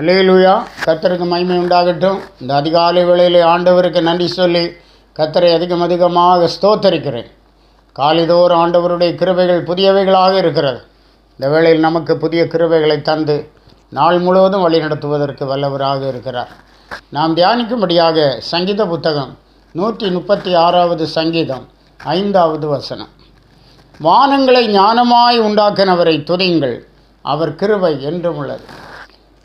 அல்லேலூயா. கத்தருக்கு மகிமை உண்டாகட்டும். இந்த அதிகாலை வேளையிலே ஆண்டவருக்கு நன்றி சொல்லி கத்தரை அதிகம் அதிகமாக ஸ்தோத்தரிக்கிறேன். காலிதோறும் ஆண்டவருடைய கிருபைகள் புதியவைகளாக இருக்கிறது. இந்த வேளையில் நமக்கு புதிய கிருபைகளை தந்து நாள் முழுவதும் வழிநடத்துவதற்கு வல்லவராக இருக்கிறார். நாம் தியானிக்கும்படியாக சங்கீத புத்தகம் நூற்றி முப்பத்தி ஆறாவது சங்கீதம் ஐந்தாவது வசனம். வானங்களை ஞானமாய் உண்டாக்கினவரை துதியுங்கள். அவர் கிருபை என்றும் உள்ளது.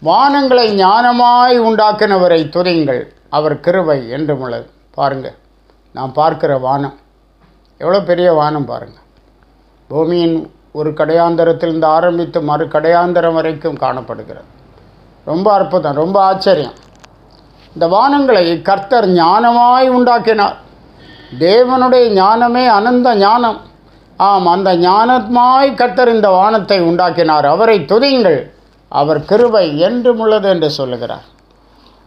வானங்களை ஞானமாய் உண்டாக்கினவரை துதியுங்கள். அவர் கிருபை என்றும் உள்ளது. பாருங்கள் நாம் பார்க்கிற வானம். எவ்வளோ பெரிய வானம் பாருங்கள் பூமியின் ஒரு கடையாந்தரத்திலிருந்து ஆரம்பித்து மறு கடையாந்தரம் வரைக்கும் காணப்படுகிறது. ரொம்ப அற்புதம் ரொம்ப ஆச்சரியம். இந்த வானங்களை கர்த்தர் ஞானமாய் உண்டாக்கினார். தேவனுடைய ஞானமே அனந்த ஞானம். ஆம் அந்த ஞானமாய் கர்த்தர் இந்த வானத்தை உண்டாக்கினார். அவரை துதியுங்கள். அவர் கிருபை என்றும் உள்ளது என்று சொல்லுகிறார்.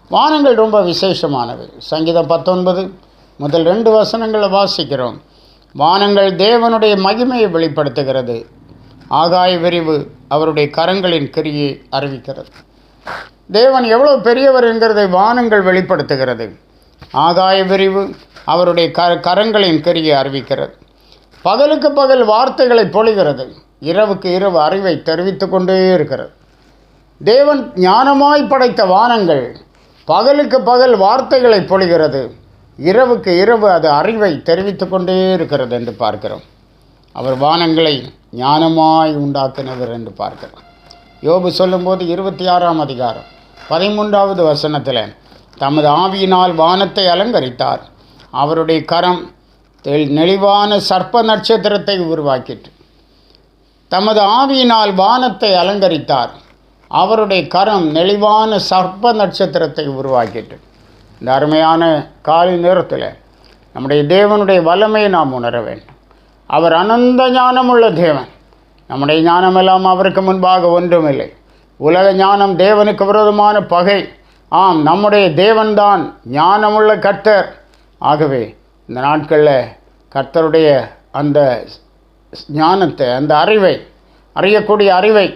வானங்கள் ரொம்ப விசேஷமானவை. சங்கீதம் பத்தொன்பது முதல் ரெண்டு வசனங்களை வாசிக்கிறோம். வானங்கள் தேவனுடைய மகிமையை வெளிப்படுத்துகிறது. ஆகாய விரிவு அவருடைய கரங்களின் கிரியை அறிவிக்கிறது. தேவன் எவ்வளோ பெரியவர் என்கிறதை வானங்கள் வெளிப்படுத்துகிறது. ஆகாய விரிவு அவருடைய க கரங்களின் கிரியை அறிவிக்கிறது. பகலுக்கு பகல் வார்த்தைகளை பொழிகிறது. இரவுக்கு இரவு அறிவை தெரிவித்து கொண்டே இருக்கிறது. தேவன் ஞானமாய் படைத்த வானங்கள் பகலுக்கு பகல் வார்த்தைகளை பொழிகிறது. இரவுக்கு இரவு அது அறிவை தெரிவித்து கொண்டே இருக்கிறது என்று பார்க்கிறோம். அவர் வானங்களை ஞானமாய் உண்டாக்குனவர் என்று பார்க்கிறோம். யோபு சொல்லும்போது இருபத்தி ஆறாம் அதிகாரம் பதிமூன்றாவது வசனத்தில் தமது ஆவியினால் வானத்தை அலங்கரித்தார். அவருடைய கரம் நெளிவான சர்ப்ப நட்சத்திரத்தை உருவாக்கிற்று. தமது ஆவியினால் வானத்தை அலங்கரித்தார். அவருடைய கரம் நெளிவான சர்ப்ப நட்சத்திரத்தை உருவாக்கிட்டு இந்த அருமையான காலை நேரத்தில் நம்முடைய தேவனுடைய வல்லமையை நாம் உணர வேண்டும். அவர் அனந்த ஞானமுள்ள தேவன். நம்முடைய ஞானமெல்லாம் அவருக்கு முன்பாக ஒன்றுமில்லை. உலக ஞானம் தேவனுக்கு விரோதமான பகை. ஆம் நம்முடைய தேவன்தான் ஞானமுள்ள கர்த்தர். ஆகவே இந்த நாட்களில் கர்த்தருடைய அந்த ஞானத்தை அந்த அறிவை அறியக்கூடிய அறிவை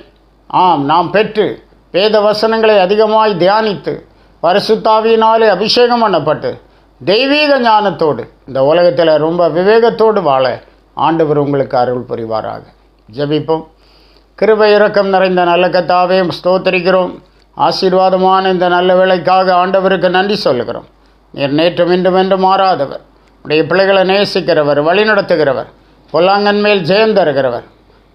ஆம் நாம் பெற்று வேத வசனங்களை அதிகமாய் தியானித்து பரிசுத்தாவியினாலே அபிஷேகம் பண்ணப்பட்டு தெய்வீக ஞானத்தோடு இந்த உலகத்தில் ரொம்ப விவேகத்தோடு வாழ ஆண்டவர் உங்களுக்கு அருள் புரிவாராக. ஜெபிப்போம். கிருப இறக்கம் நிறைந்த நல்ல கத்தாவே ஸ்தோத்தரிக்கிறோம். ஆசீர்வாதமான இந்த நல்ல வேலைக்காக ஆண்டவருக்கு நன்றி சொல்லுகிறோம். நீர் நேற்றும் இன்றும் என்று மாறாதவர். உடைய பிள்ளைகளை நேசிக்கிறவர் வழிநடத்துகிறவர் பொல்லாங்கன் மேல் ஜெயம் தருகிறவர்.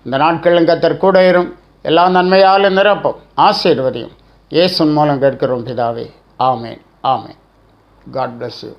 இந்த நாட்களும் கத்தர் கூட இரும். எல்லா நன்மையாலும் நிரப்பும் ஆசீர்வதியும். இயேசுன் மூலம் கேட்கிறோம் பிதாவே. ஆமேன் ஆமேன். God bless you